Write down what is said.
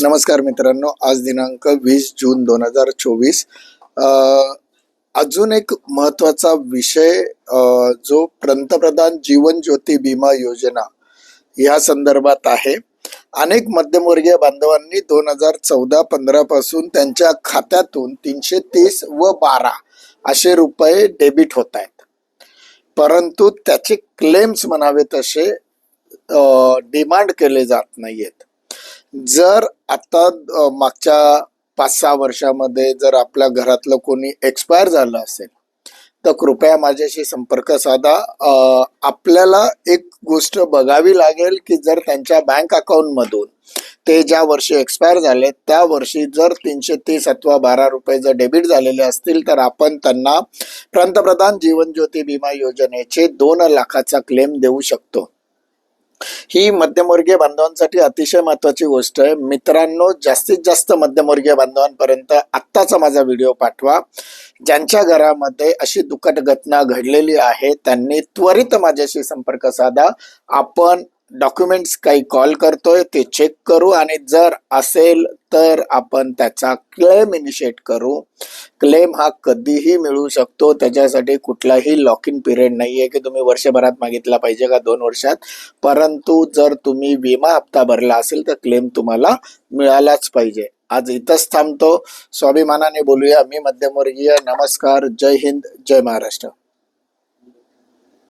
नमस्कार मित्रांनो आज दिनांक वीस जून दोन हजार चोवीस. अजून एक महत्त्वाचा विषय जो पंतप्रधान जीवन ज्योती विमा योजना या संदर्भात आहे. अनेक मध्यमवर्गीय बांधवांनी दोन हजार चौदा पंधरा पासून त्यांच्या खात्यातून तीनशे तीस व बारा असे रुपये डेबिट होत आहेत. परंतु त्याचे क्लेम्स म्हणावे तसे डिमांड केले जात नाहीयेत. जर आता मागच्या पाच सहा वर्षामध्ये जर आपल्या घरातलं कोणी एक्सपायर झालं असेल तर कृपया माझ्याशी संपर्क साधा. आपल्याला एक गोष्ट बघावी लागेल की जर त्यांच्या बँक अकाउंटमधून ते ज्या वर्षी एक्सपायर झाले त्या वर्षी जर तीनशे तीस अथवा बारा रुपये जर डेबिट झालेले असतील तर आपण त्यांना पंतप्रधान जीवन ज्योती विमा योजनेचे दोन लाखाचा क्लेम देऊ शकतो. ही मध्यमवर्गीय बांधवांसाठी अतिशय महत्वाची गोष्ट आहे. मित्रांनो जास्तीत जास्त मध्यमवर्गीय बांधवांपर्यंत आत्ताचा माझा व्हिडिओ पाठवा. ज्यांच्या घरामध्ये अशी दुकट घटना घडलेली आहे त्यांनी त्वरित माझ्याशी संपर्क साधा. आपण डॉक्युमेंट्स काही कॉल करतोय ते चेक करू आणि जर असेल तर आपण त्याचा क्लेम इनिशिएट करू. क्लेम हा कधीही मिळू शकतो त्याच्यासाठी कुठलाही लॉक इन पिरियड नाही आहे की तुम्ही वर्षभरात मागितला पाहिजे का दोन वर्षात. परंतु जर तुम्ही विमा हप्ता भरला असेल तर क्लेम तुम्हाला मिळालाच पाहिजे. आज इथंच थांबतो. स्वाभिमानाने बोलूया. मी मध्यमवर्गीय. नमस्कार. जय हिंद. जय महाराष्ट्र.